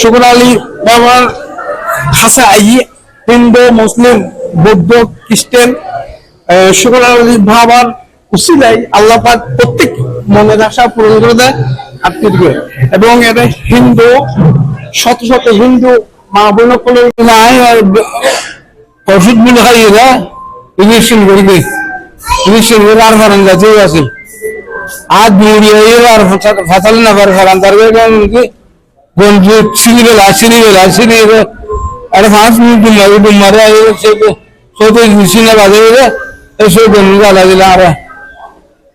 শুকুর আলী বাবার কাছে আই হিন্দু, মুসলিম, বৌদ্ধ, খ্রিস্টান শুকুর আলী বাবার উসিলাই আল্লাহ প্রত্যেক মনের আশা পূরণ করে দেয় আপনি এবং এটা হিন্দু, শত শত হিন্দু মা বোন করে নাই আর ওষুধগুলো খাই না ইঞ্জেকশন করবে ইঞ্জেকশন করে আর ফারান গাছে আছে। আর দৌড়িয়ে আর ফাতাল না ফারান তার কি বন্ধু চিনি বেলা চিনি বেলা চিনি একটা পাঁচ মিনিট মারি মারে সে সব চিনে বাজে এসে বন্ধু গালা দিলে আর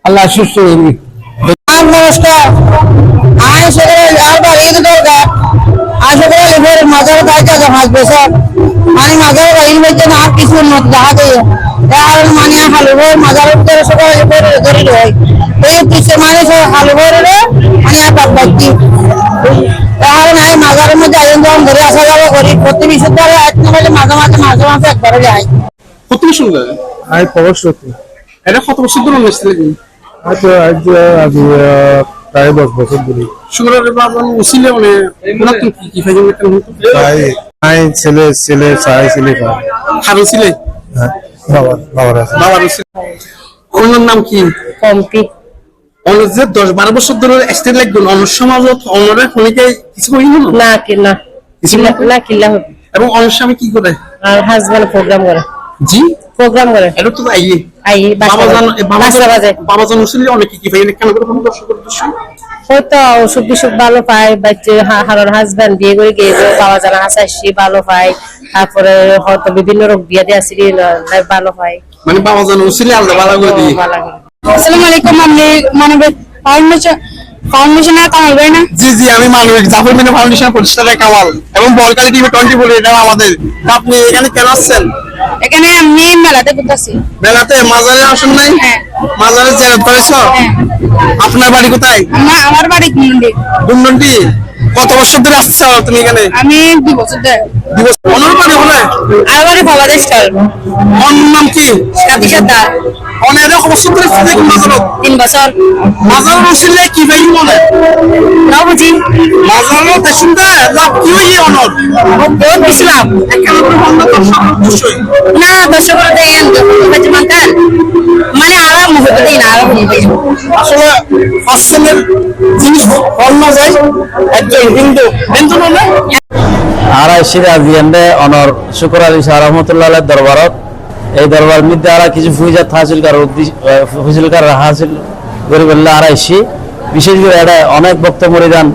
আল্লাহ সুস্থ করবি নমস্কার আমি সকালে আর বাড়ি দরকার আর সকালে এবার মাজার কাজ আছে পাঁচ বছর আমি মাজার বাড়ি বলতে না আর কিছু মত দেখা দেয় আর মানে হালু ভোর মাজার উত্তরে সকালে এবার ধরে হয় এই পিছিয়ে মানে সব হালু ভোর মানে আর বাদ তাহলে আমি মাজারের মধ্যে আয়োজন যখন ধরে আসা যাওয়া করি প্রতি বিশুদ্ধভাবে এক নহলে মাঝে মাঝে মাঝে মাঝে একবারে যাই কত সুন্দর আই পরশতি এটা কত বছর ধরে অনুষ্ঠান আজ আজ আজ প্রায় দশ বছর ধরে শুক্রবার বাবা উসিলে মানে ওনার তো কি কি ফাইজে হতো তাই আই ছেলে ছেলে চাই ছেলে খায় হারু ছিলে হ্যাঁ বাবা বাবার আছে। বাবার উসিলে ওনার নাম কি? কমপ্লিট। অনেক দশ বারো বছর ধরে স্টেট লাগবে অন্য সমাজত অন্যরা খনিকে কিছু করি না না। কিল্লা না কিল্লা হবে এবং কি করে? আর হাজবেন্ড প্রোগ্রাম করে। জি? প্রোগ্রাম করে। এটা তো আইয়ে। আই বাবা জান বাবা বাজে বাবা জান অনেক কি কেন করে কোনো দর্শক হয়তো অসুখ বিসুখ ভালো পায় বাচ্চা হারার হাজবেন্ড বিয়ে করে গিয়েছে বাবা জানা হাসাইছি ভালো পায় তারপরে হয়তো বিভিন্ন রোগ বিয়ে দিয়ে আসি ভালো হয় মানে বাবা জান উসিলে আলাদা ভালো করে ভালো করে। আসসালামু আলাইকুম আমি মানবিক ফাউন্ডেশন ফাউন্ডেশনের কামাল ভাই না? জি জি আমি মানবিক জাফর মিনা ফাউন্ডেশন প্রতিষ্ঠাতা কামাল। এবং বলকালি টিভি টোয়েন্টি বলে এটা আমাদের। আপনি এখানে কেন আসছেন? এখানে আমি মেলাতে ঘুরতেছি বেলাতে মাজারে আসেন নাই? হ্যাঁ। মাজারে করেছ? আপনার বাড়ি কোথায়? আমার আমার বাড়ি দুমনটি কত বছর ধরে আসছো তুমি এখানে? আমি দুই বছর ধরে। দিবস অনর বাড়ি হলে আমার বাড়ি বাংলাদেশ স্টাইল অন নাম কি? অনেক বছর ধরে আসছো দেখুন মাজারত তিন বছর। মাজার বসিলে কি ভাই মনে? না বুঝি। মাজারত দেশুনটা লাভ কি হই অনর? বহুত ইসলাম না দর্শক মানে আরাম হতে দিন আরাম হতে আসলে জিনিস অন্য যায়। একজন হিন্দু। হিন্দু নয় আড়াই সিরাজি এন্ডে অনর শুকর আলী শাহ রহমতুল্লাহ দরবারত এই দরবার মধ্যে আর কিছু ফুজাত হাসিল করার ফুসিল করার হাসিল করে বললে আইসি। বিশেষ করে এটা অনেক ভক্ত মরিদান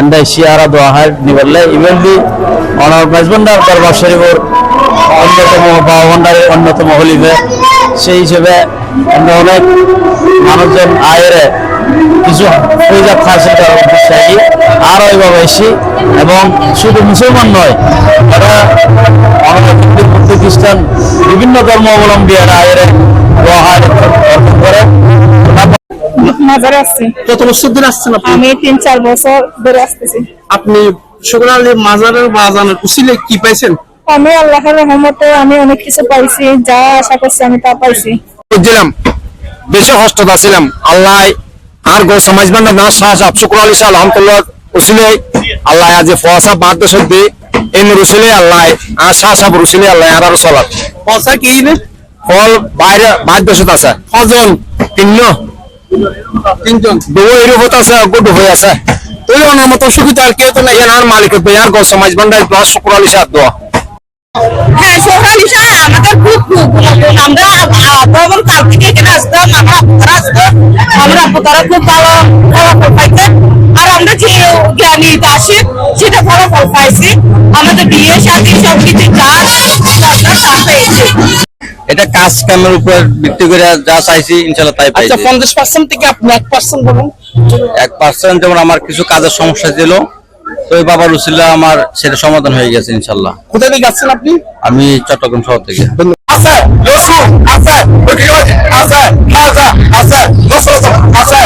এন্ডাইশি আর দোয়া হয় নিবললে ইভেন্টলি অনার মেজবান্ডার দরবার শরীফর অন্যতম বাবন্ডারের অন্যতম হলিবে সেই হিসেবে আমরা অনেক মানুষজন আয়ের কিছু ফুইজাত হাসিল করার উদ্দেশ্যে আই আর ওইভাবে এসি এবং শুধু মুসলমান নয় অনেক হিন্দু বৌদ্ধ খ্রিস্টান বিভিন্ন ধর্ম অবলম্বী এরা এর করে। মাজারে আসছি। কত বছর ধরে আসছেন আপনি? আমি তিন চার বছর ধরে আসতেছি। আপনি শুক্র আলী মাজারের বাজানের উসিলে কি পাইছেন? আমি আল্লাহর রহমতে আমি অনেক কিছু পাইছি যা আশা করছি আমি তা পাইছি। বেশি আছিলাম আল্লাহ আর গো সমাজ বান্ধব না শাহ সাহেব শুক্র আলী শাহ আলহামদুল্লাহ রসিলে আল্লাহ আজ ফসা বাদ সত্যি এই রসিলে আল্লাহ আর শাহ সাহেব রসিলে আল্লাহ আর আর চলাত পয়সা কি নে? ফল বাইরে বাদ দেশত আছে। কজন তিন তিনজন। দৌ এরূপত আছে গুড হয়ে আছে। তুই ওনার মতো সুবিধা আর কেউ তো নাই আর মালিক আর গো সমাজ বান্ধব প্লাস শুক্র আলী শাহ দোয়া। হ্যাঁ সোহানি আমাদের খুব খুব আমরা ভ্রমণ কাল থেকে এখানে আসতাম আমরা আপনারা আসতাম আমরা আপনারা খুব ভালো ফলাফল পাইতেন আর আমরা যে জ্ঞানী আসি সেটা ফলাফল পাইছি। আমাদের বিয়ে শাদী সব কিছু যা দরকার তা পেয়েছি এটা কাজ কামের উপর ভিত্তি করে যা চাইছি ইনশাল্লাহ তাই আচ্ছা পাইছি। পঞ্চাশ পার্সেন্ট থেকে আপনি এক পার্সেন্ট বলুন। এক পার্সেন্ট যেমন আমার কিছু কাজের সমস্যা ছিল তো ওই বাবার উসিল্লা আমার সেটা সমাধান হয়ে গেছে ইনশাল্লাহ। কোথা থেকে যাচ্ছেন আপনি? আমি চট্টগ্রাম শহর থেকে। আছে রসুন আছে আছে আছে আছে আছে